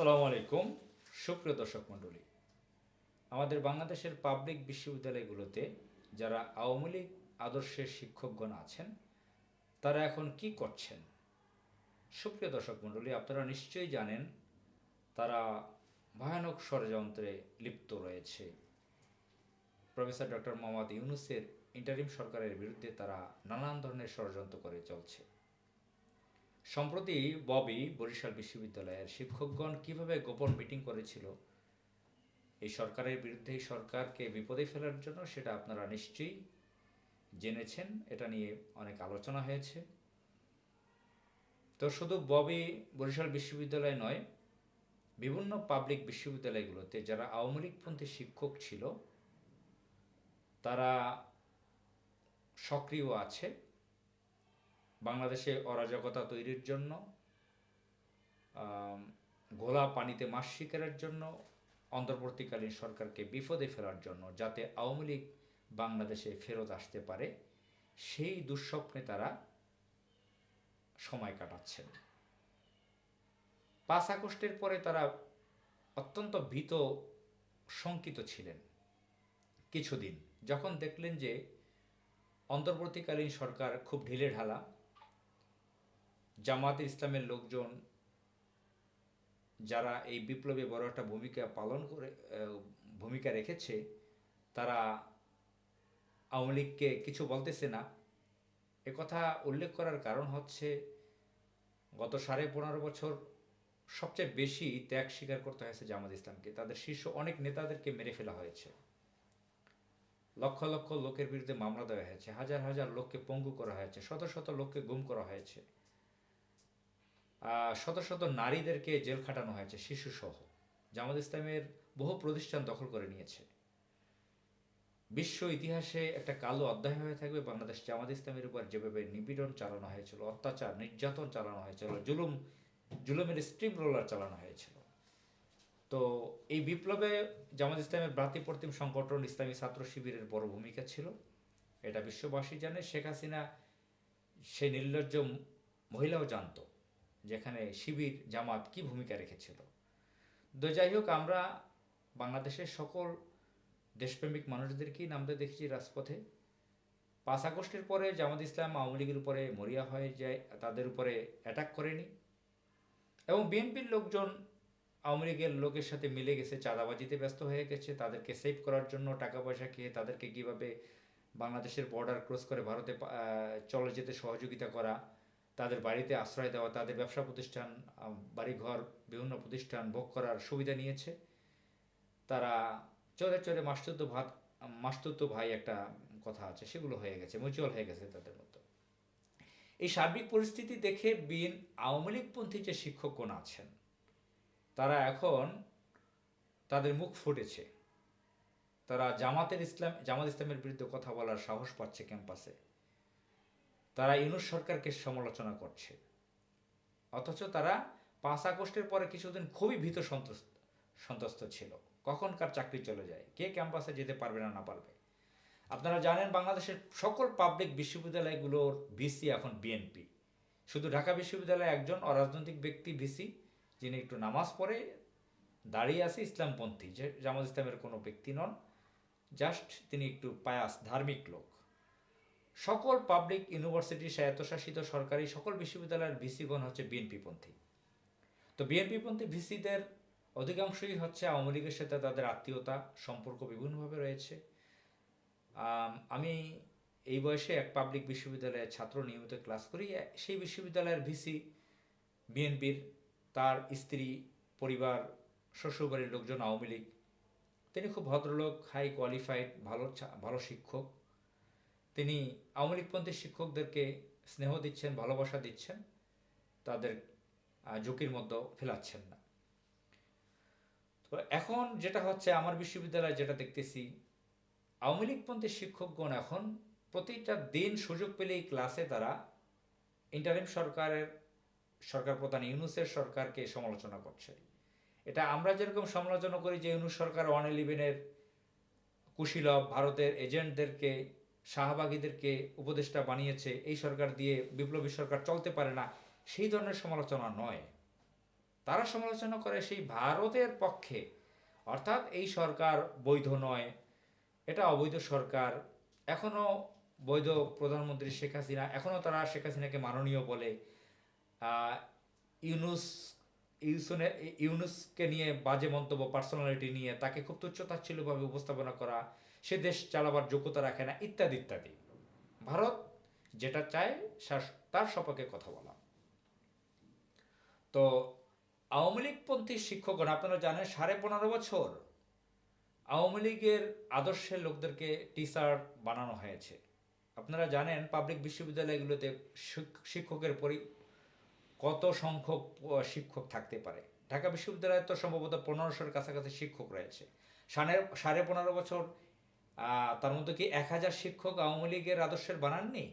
আসসালামু আলাইকুম। সুপ্রিয় দর্শক মণ্ডলী, আমাদের বাংলাদেশের পাবলিক বিশ্ববিদ্যালয়গুলোতে যারা আওয়ামী লীগ আদর্শের শিক্ষকগণ আছেন, তারা এখন কি করছেন? সুপ্রিয় দর্শক মণ্ডলী, আপনারা নিশ্চয়ই জানেন, তারা ভয়ানক ষড়যন্ত্রে লিপ্ত রয়েছে। প্রফেসর ডক্টর মোহাম্মদ ইউনুসের ইন্টারিম সরকারের বিরুদ্ধে তারা নানান ধরনের ষড়যন্ত্র করে চলছে। সম্প্রতি ববি বরিশাল বিশ্ববিদ্যালয়ের শিক্ষকগণ কীভাবে গোপন মিটিং করেছিল? এই সরকারের বিরুদ্ধে সরকারকে বিপদে ফেলার জন্য সেটা আপনারা নিশ্চয়ই জেনেছেন, এটা নিয়ে অনেক আলোচনা হয়েছে। তো শুধু ববি বরিশাল বিশ্ববিদ্যালয় নয়, বিভিন্ন পাবলিক বিশ্ববিদ্যালয়গুলোতে যারা আওয়ামী লীগপন্থী শিক্ষক ছিল, তারা সক্রিয় আছে। বাংলাদেশে অরাজকতা তৈরির জন্য ঘোলা পানিতে মাছ শিকারের জন্য, অন্তর্বর্তীকালীন সরকারকে বিপদে ফেলার জন্য যাতে আওয়ামী লীগ বাংলাদেশে ফেরত আসতে পারে, সেই দুঃস্বপ্নে তারা সময় কাটাচ্ছেন। পাঁচ আগস্টের পরে তারা অত্যন্ত ভীত, শঙ্কিত ছিলেন। কিছুদিন, যখন দেখলেন যে অন্তর্বর্তীকালীন সরকার খুব ঢিলে ঢালা জামাত ইসলামের লোকজন যারা এই বিপ্লবে বড় একটা ভূমিকা পালন করে ভূমিকা রেখেছে, তারা আওয়ামী লীগকে কিছু বলতেছে না। কথা উল্লেখ করার কারণ হচ্ছে গত সাড়ে পনেরো বছর সবচেয়ে বেশি ত্যাগ স্বীকার করতে হয়েছে জামাত ইসলামকে। তাদের শীর্ষ অনেক নেতাদেরকে মেরে ফেলা হয়েছে। লক্ষ লক্ষ লোকের বিরুদ্ধে মামলা দেওয়া হয়েছে, হাজার হাজার লোককে পঙ্গু করা হয়েছে, শত শত লোককে গুম করা হয়েছে। শত শত নারীদেরকে জেল খাটানো হয়েছে, শিশুসহ জামাত ইসলামের বহু প্রতিষ্ঠান দখল করে নিয়েছে। বিশ্ব ইতিহাসে একটা কালো অধ্যায় হয়ে থাকবে বাংলাদেশ জামাত ইসলামের উপর যেভাবে নিপীড়ন চালানো হয়েছিল, অত্যাচার, নির্যাতন চালানো হয়েছিল, জুলুম, জুলুমের স্ট্রিম রোলার চালানো হয়েছিল। তো এই বিপ্লবে জামাত ইসলামের ভ্রাতৃপ্রতিম সংগঠন ইসলামী ছাত্র শিবিরের বড় ভূমিকা ছিল, এটা বিশ্ববাসী জানে, শেখ হাসিনা সে নির্লজ্জ মহিলাও জানতো। যেখানে শিবির, জামাত কি ভূমিকা রেখেছিল? তো যাই হোক, আমরা বাংলাদেশের সকল দেশপ্রেমিক মানুষদেরকেই নামতে দেখেছি রাজপথে। পাঁচ আগস্টের পরে জামাত ইসলাম আওয়ামী লীগের উপরে মরিয়া হয়ে যায়, তাদের উপরে অ্যাটাক করেনি। এবং বিএনপির লোকজন আওয়ামী লীগের লোকের সাথে মিলে গেছে, চাঁদাবাজিতে ব্যস্ত হয়ে গেছে, তাদেরকে সেভ করার জন্য টাকা পয়সা খেয়ে তাদেরকে কীভাবে বাংলাদেশের বর্ডার ক্রস করে ভারতে চলে যেতে সহযোগিতা করা তাদের বাড়িতে আশ্রয় দেওয়া, তাদের ব্যবসা প্রতিষ্ঠান বাড়িঘর, বিভিন্ন প্রতিষ্ঠান ভোগ করার সুবিধা নিয়েছে। তারা চলে চলে মাস্তুত ভাত, মাস্তুত ভাই একটা কথা আছে, সেগুলো হয়ে গেছে মিউচুয়াল হয়ে গেছে তাদের মধ্যে। এই সার্বিক পরিস্থিতি দেখে বিএন আওয়ামী লীগপন্থী যে শিক্ষকগণ আছেন, তারা এখন তাদের মুখ ফুটেছে। তারা জামাতের ইসলাম, জামাত ইসলামের বিরুদ্ধে কথা বলার সাহস পাচ্ছে ক্যাম্পাসে। তারা ইউনুস সরকারকে সমালোচনা করছে। অথচ তারা পাঁচ আগস্টের পরে কিছুদিন খুবই ভীত সন্ত্রস্ত সন্ত্রস্ত ছিল। কখন কার চাকরি চলে যায়। কে ক্যাম্পাসে যেতে পারবে না না পারবে? আপনারা জানেন বাংলাদেশের সকল পাবলিক বিশ্ববিদ্যালয়গুলোর ভিসি এখন বিএনপি শুধু ঢাকা বিশ্ববিদ্যালয়ে একজন অরাজনৈতিক ব্যক্তি ভিসি, যিনি একটু নামাজ পড়ে দাঁড়িয়ে আছে, ইসলামপন্থী, যে জামাত ইসলামের কোনো ব্যক্তি নন, জাস্ট তিনি একটু পায়াস, ধার্মিক লোক। সকল পাবলিক ইউনিভার্সিটি স্বায়ত্তশাসিত সরকারি সকল বিশ্ববিদ্যালয়ের ভিসিগণ হচ্ছে বিএনপিপন্থী তো বিএনপিপন্থী ভিসিদের অধিকাংশই হচ্ছে আওয়ামী লীগের সাথে তাদের আত্মীয়তা, সম্পর্ক বিভিন্নভাবে রয়েছে। আমি এই বয়সে এক পাবলিক বিশ্ববিদ্যালয়ের ছাত্র নিয়মিত ক্লাস করি। সেই বিশ্ববিদ্যালয়ের ভিসি বিএনপির তার স্ত্রী, পরিবার, শ্বশুরবাড়ির লোকজন আওয়ামী লীগ। তিনি খুব ভদ্রলোক হাই কোয়ালিফাইড ভালো ভালো শিক্ষক। তিনি আওয়ামী লীগপন্থী শিক্ষকদেরকে স্নেহ দিচ্ছেন, ভালোবাসা দিচ্ছেন, তাদের ঝুঁকির মধ্যে ফেলাচ্ছেন না। তো এখন যেটা হচ্ছে, আমার বিশ্ববিদ্যালয়ে যেটা দেখতেছি, আওয়ামী লীগপন্থী শিক্ষকগণ এখন প্রতিটা দিন সুযোগ পেলেই ক্লাসে তারা ইন্টারিম সরকারের, সরকার প্রধান ইউনুসের সরকারকে সমালোচনা করছে। এটা আমরা যেরকম সমালোচনা করি যে ইউনুস সরকার ওয়ান ইলেভেনের কুশীলভ ভারতের এজেন্টদেরকে শাহবাগীদেরকে উপদেষ্টা বানিয়েছে, এই সরকার দিয়ে বিপ্লবী সরকার চলতে পারে না, সেই ধরনের সমালোচনা নয়। তারা সমালোচনা করে সেই ভারতের পক্ষে। অর্থাৎ এই সরকার বৈধ নয়, এটা অবৈধ সরকার। এখনও বৈধ প্রধানমন্ত্রী শেখ হাসিনা এখনও তারা শেখ হাসিনাকে মাননীয় বলে ইউনুস, ইউসুনে, ইউনুসকে নিয়ে বাজে মন্তব্য, পার্সোনালিটি নিয়ে তাকে খুব তুচ্ছতাচ্ছিল্যভাবে উপস্থাপনা করা সে দেশ চালাবার যোগ্যতা রাখে না, ইত্যাদি ইত্যাদি। ভারত যেটা চায় তার সপক্ষে কথা বলা। তো আওয়ামী লীগপন্থী শিক্ষকগণ, আপনারা জানেন সাড়ে পনেরো বছর আওয়ামী লীগের আদর্শের লোকদেরকে টিচার বানানো হয়েছে। আপনারা জানেন পাবলিক বিশ্ববিদ্যালয়গুলোতে শিক্ষকের পরি কত সংখ্যক শিক্ষক থাকতে পারে। ঢাকা বিশ্ববিদ্যালয়ে তো সম্ভবত পনেরোশোর কাছাকাছি শিক্ষক রয়েছে। সাড়ে সাড়ে পনেরো বছর তার মধ্যে কি এক হাজার শিক্ষক আওয়ামী লীগের আদর্শের বানাননি?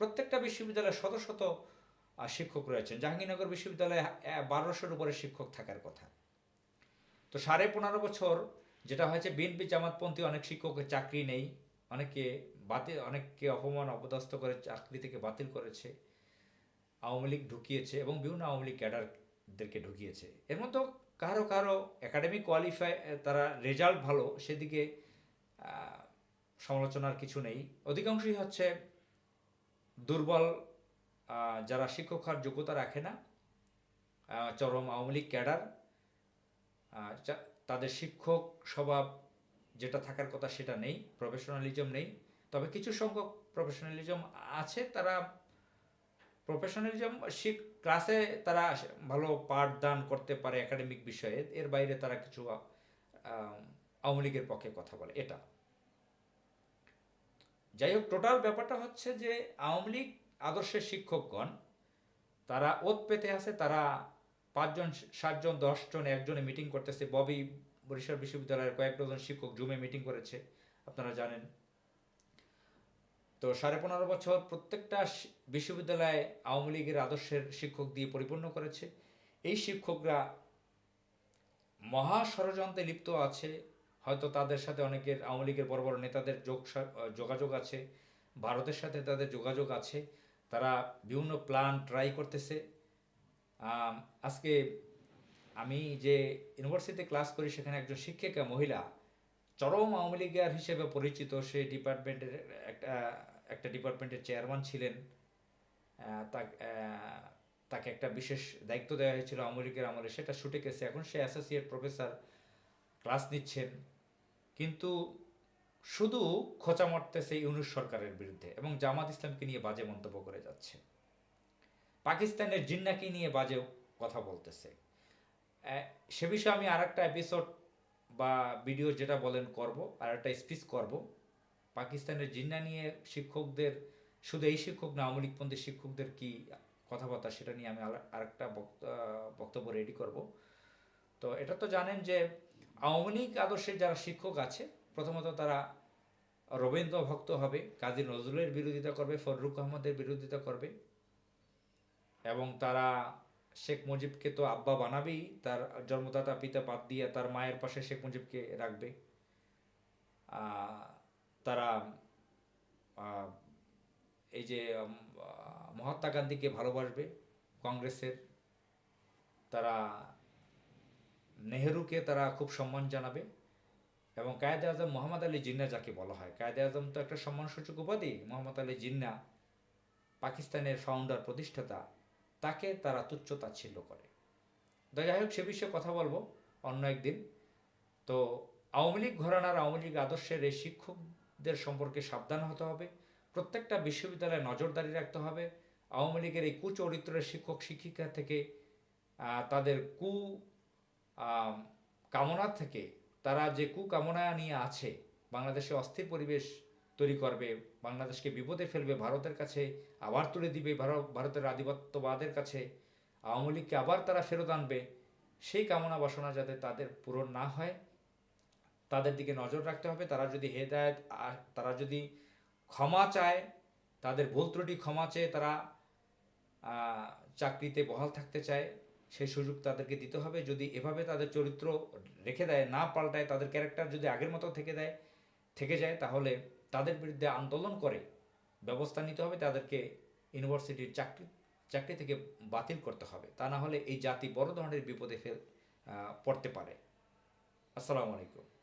প্রত্যেকটা বিশ্ববিদ্যালয়ে শত শত শিক্ষক রয়েছেন। জাহাঙ্গীরনগর বিশ্ববিদ্যালয়ে বারোশোর উপরে শিক্ষক থাকার কথা। তো সাড়ে পনেরো বছর যেটা হয়েছে, বিএনপি জামাতপন্থী অনেক শিক্ষকের চাকরি নেই, অনেকে বাতিল, অনেককে অপমান, অপদস্থ করে চাকরি থেকে বাতিল করেছে, আওয়ামী লীগ ঢুকিয়েছে এবং বিভিন্ন আওয়ামী লীগ ক্যাডারদেরকে ঢুকিয়েছে। এর মধ্যে কারও কারও একাডেমিক কোয়ালিফাই তারা রেজাল্ট ভালো, সেদিকে সমালোচনার কিছু নেই। অধিকাংশই হচ্ছে দুর্বল যারা শিক্ষক হওয়ার যোগ্যতা রাখে না চরম আওয়ামী লীগ ক্যাডার তাদের শিক্ষক স্বভাব যেটা থাকার কথা সেটা নেই প্রফেশনালিজম নেই। তবে কিছু সংখ্যক প্রফেশনালিজম আছে, তারা প্রফেশনালিজম শিখ ক্লাসে তারা ভালো পাঠদান করতে পারে একাডেমিক বিষয়ে, এর বাইরে তারা কিছু আওয়ামী লীগের পক্ষে কথা বলে, এটা। যাই হোক টোটাল ব্যাপারটা হচ্ছে যে আওয়ামী লীগ আদর্শের শিক্ষকগণ, তারা ওত পেতে আছে, তারা পাঁচজন, সাতজন, দশজন, একজনে মিটিং করতেছে। ববি বরিশাল বিশ্ববিদ্যালয়ের কয়েক ডজন শিক্ষক জুমে মিটিং করেছে, আপনারা জানেন। তো সাড়ে পনেরো বছর প্রত্যেকটা বিশ্ববিদ্যালয়ে আওয়ামী লীগের আদর্শের শিক্ষক দিয়ে পরিপূর্ণ করেছে। এই শিক্ষকরা মহা ষড়যন্ত্রে লিপ্ত আছে হয়তো তাদের সাথে অনেকের, আওয়ামী লীগের বড় বড় নেতাদের যোগ যোগাযোগ আছে, ভারতের সাথে তাদের যোগাযোগ আছে, তারা বিভিন্ন প্ল্যান ট্রাই করতেছে। আজকে আমি যে ইউনিভার্সিটিতে ক্লাস করি, সেখানে একজন শিক্ষিকা মহিলা, চরম আওয়ামী লীগের হিসেবে পরিচিত, সে ডিপার্টমেন্টের একটা একটা ডিপার্টমেন্টের চেয়ারম্যান ছিলেন। তাকে একটা বিশেষ দায়িত্ব দেওয়া হয়েছিল আওয়ামী লীগের আমলে, সেটা ছুটে গেছে। এখন সে অ্যাসোসিয়েট প্রফেসর ক্লাস নিচ্ছেন। কিন্তু শুধু খোঁচা মারতেছে ইউনুস সরকারের বিরুদ্ধে এবং জামাত ইসলামকে নিয়ে বাজে মন্তব্য করে যাচ্ছে। পাকিস্তানের জিন্নাকে নিয়ে বাজে কথা বলতেছে। সে বিষয়ে আমি আর একটা এপিসোড বা ভিডিও যেটা বলেন করব আর একটা স্পিচ করব। পাকিস্তানের জিন্না নিয়ে শিক্ষকদের, শুধু এই শিক্ষক না, আওয়ামী শিক্ষকদের কি কথাবার্তা সেটা নিয়ে আমি আর- বক্ত- বক্তব্য রেডি করব। তো এটা তো জানেন যে আওয়ামী লীগ আদর্শের যারা শিক্ষক আছে, প্রথমত তারা রবীন্দ্র ভক্ত হবে, কাজী নজরুলের বিরোধিতা করবে ফররুক আহমদের বিরোধিতা করবে এবং তারা শেখ মুজিবকে তো আব্বা বানাবেই, তার জন্মদাতা পিতা বাদ দিয়ে তার মায়ের পাশে শেখ মুজিবকে রাখবে। তারা এই যে মহাত্মা গান্ধীকে ভালোবাসবে, কংগ্রেসের। তারা নেহেরুকে তারা খুব সম্মান জানাবে এবং কায়েদে আজম মোহাম্মদ আলী জিন্না যাকে বলা হয়। কায়েদে আজম তো একটা সম্মানসূচক উপাধি, মোহাম্মদ আলী জিন্না পাকিস্তানের ফাউন্ডার প্রতিষ্ঠাতা, তাকে তারা তুচ্ছ তাচ্ছিল্য করে। তো যাই হোক, সে বিষয়ে কথা বলব অন্য একদিন। তো আওয়ামী লীগ ঘরানার আওয়ামী লীগ আদর্শের এই শিক্ষকদের সম্পর্কে সাবধান হতে হবে। প্রত্যেকটা বিশ্ববিদ্যালয়ে নজরদারি রাখতে হবে। আওয়ামী লীগের এই কুচরিত্রের শিক্ষক, শিক্ষিকা থেকে তাদের কু কামনা থেকে তারা যে কুকামনা নিয়ে আছে, বাংলাদেশে অস্থির পরিবেশ তৈরি করবে, বাংলাদেশকে বিপদে ফেলবে, ভারতের কাছে আবার তুলে দিবে, ভারত- ভারতের আধিপত্যবাদের কাছে আওয়ামী লীগকে আবার তারা ফেরত আনবে, সেই কামনা বাসনা যাতে তাদের পূরণ না হয়, তাদের দিকে নজর রাখতে হবে। তারা যদি হেদায়ত তারা যদি ক্ষমা চায়, তাদের ভুল ত্রুটি ক্ষমা চেয়ে তারা চাকরিতে বহাল থাকতে চায় সেই সুযোগ তাদেরকে দিতে হবে। যদি এভাবে তাদের চরিত্র রেখে দেয়, না পাল্টায়, তাদের ক্যারেক্টার যদি আগের মতো থেকে দেয়, থেকে যায়, তাহলে তাদের বিরুদ্ধে আন্দোলন করে ব্যবস্থা নিতে হবে। তাদেরকে ইউনিভার্সিটির চাকরি চাকরি থেকে বাতিল করতে হবে। তা না হলে এই জাতি বড় ধরনের বিপদে ফেল পড়তে পারে। আসসালামু আলাইকুম।